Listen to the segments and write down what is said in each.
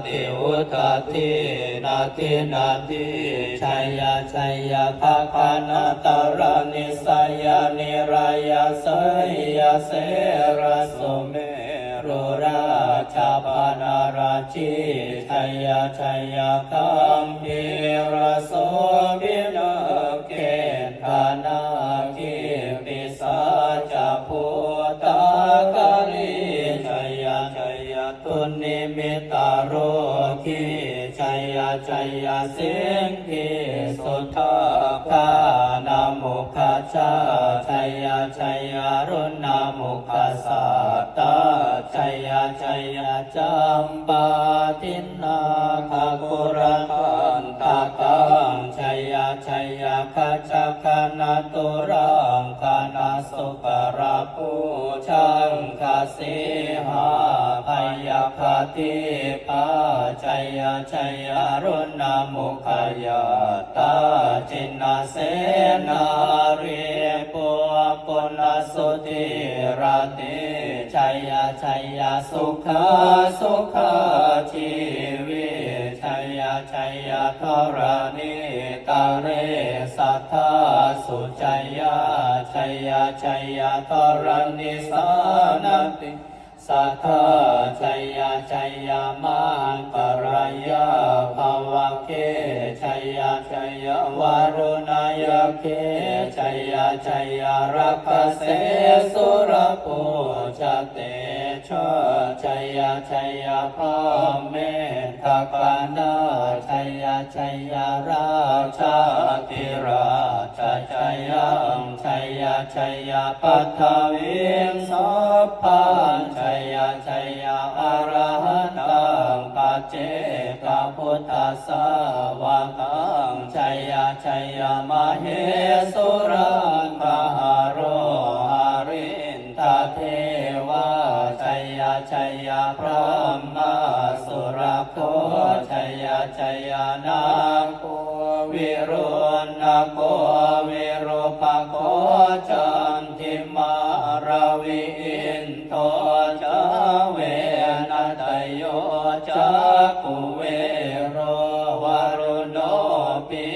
วุฒติวุฒตินาทินาทิชัยยะชัยยะภาคานาตารณิสยานิรายาสยาเสรสุเมรุราชาปนาราชิชัยยะชัยยะคัมภิรโสวินเกธานาคิ นิมิตาโรคิชัยยชัยยะสิงคิสุทธาคานามุขชาชัยยะชัยยะรุณามุขสัตตาชัยยะชัยยะจัมปาทินนาคากุรันตันตาตังชัยยะชัยยะขจคณาตุรังคานาสุปราปูชังคาสิหา คาติปาชัยยะชัยยะรุณามุขยาตาจินนาเสนาเรปุปุณสุติราติชัยยะชัยยะสุขาสุขาชีวิชัยยะชัยยะทรานิตาเรสัทธาสุชัยยะชัยยะชัยยะทรานิสานันติ สัทธาชัยยะชัยยะมันปรายาภาวะเคชัยยะชัยยะวารุณายเคชัยยะชัยยะรักเสสุรภูชเตชะชัยยะชัยยะพระเมธกานาชัยยะชัยยะราชาติราชชัยยะ ชัยยะชัยยะปัทธวิงสัพพัญชัยยะชัยยะอรหันตังปัจเจกพุทธัสสะวะกังชัยยะชัยยะมเหสุรันตหโรหารินทเทวาชัยยะชัยยะพระมาสุรโคชัยยะชัยยะนาโค วิรุณโกวิรุปโคจันทิมาราวินโตจเวนตโยจักุเวโรวารุโนปิ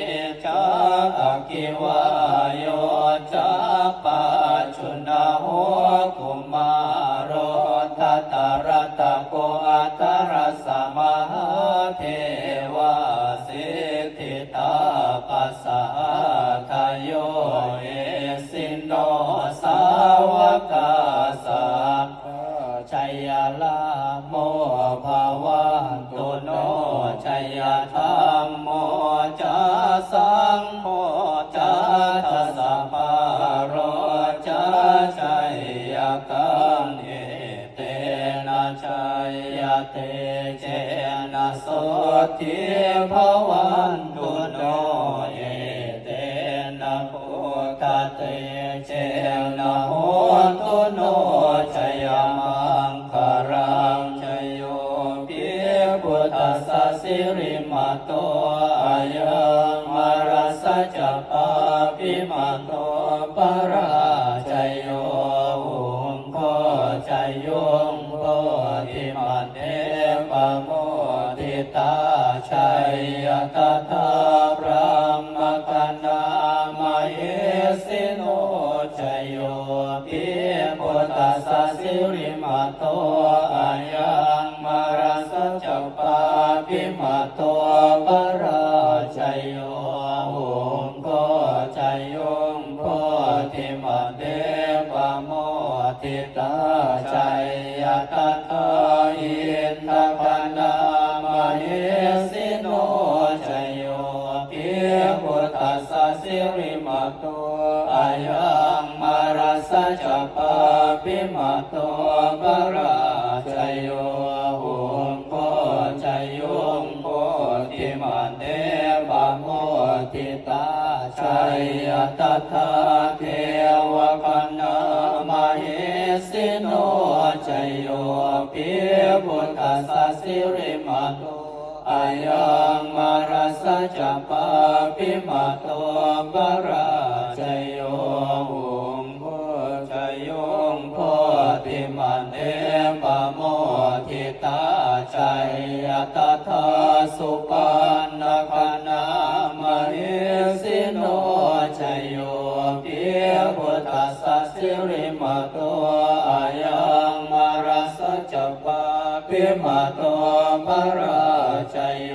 จักกิวา โมภาวัตุโนชัยยะธรรมโมจะสังโมจะทัสสะปาโรจะชัยยะกังเอเตนะชัยยะเตเจนะโสทิภวันตุโนเอเตนะพุทธเตเจ ติตาชัยยะตถาอินทปันนามหิสิโนชโยปิพุตัสสิริมัตโตอายังมารัสจัปปะปิมัตโตปะราชโยหุมโพชโยมโพติมัเนปโมติตาชัยยะตถา จะปาปิมาโตปราชโยหุงโพชโยงโพติมันเอปโมทิตาชัยยตถาสุปันนะคณามเหสิโนชัยโยปิพุทธสสะสิริมาโตอายังมารัสจปาปิมาโตปราชโย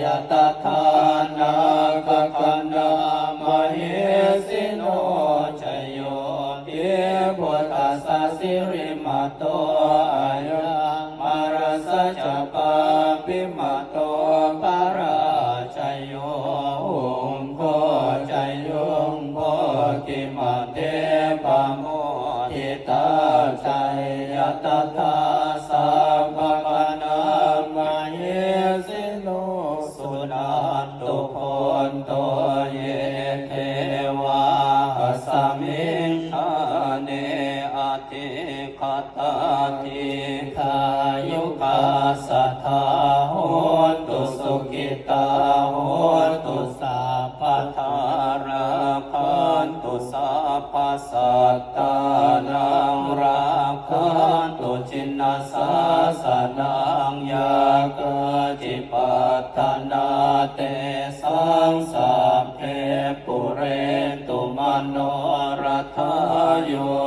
ยตถานาคกันามเหสิโนชโยเยพุทธัสสสิริมาโตอายุ โตเยเทวาสมิงอาเนอติคตาทิทายุกาสัทธาโหตุสุกิตาโหตุสัพพทาราคันตุสัพพสัตตานังราคันตุจินนาสาสนัง โย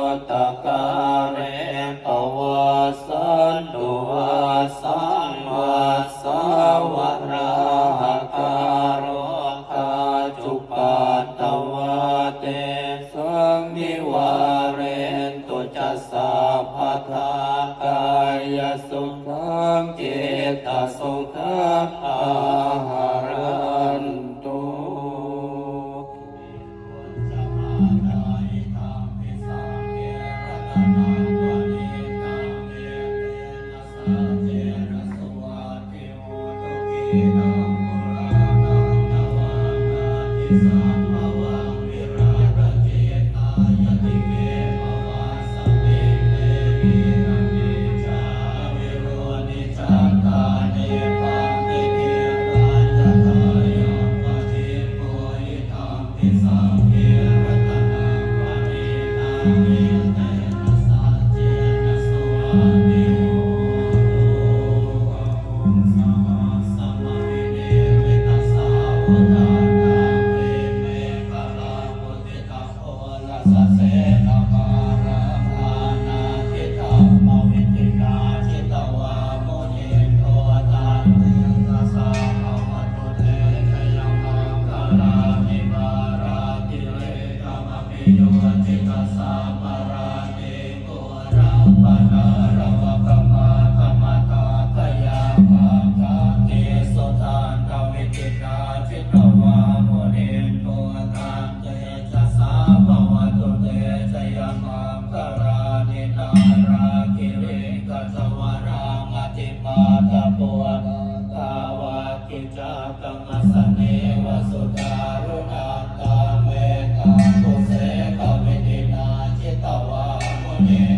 ามุนิ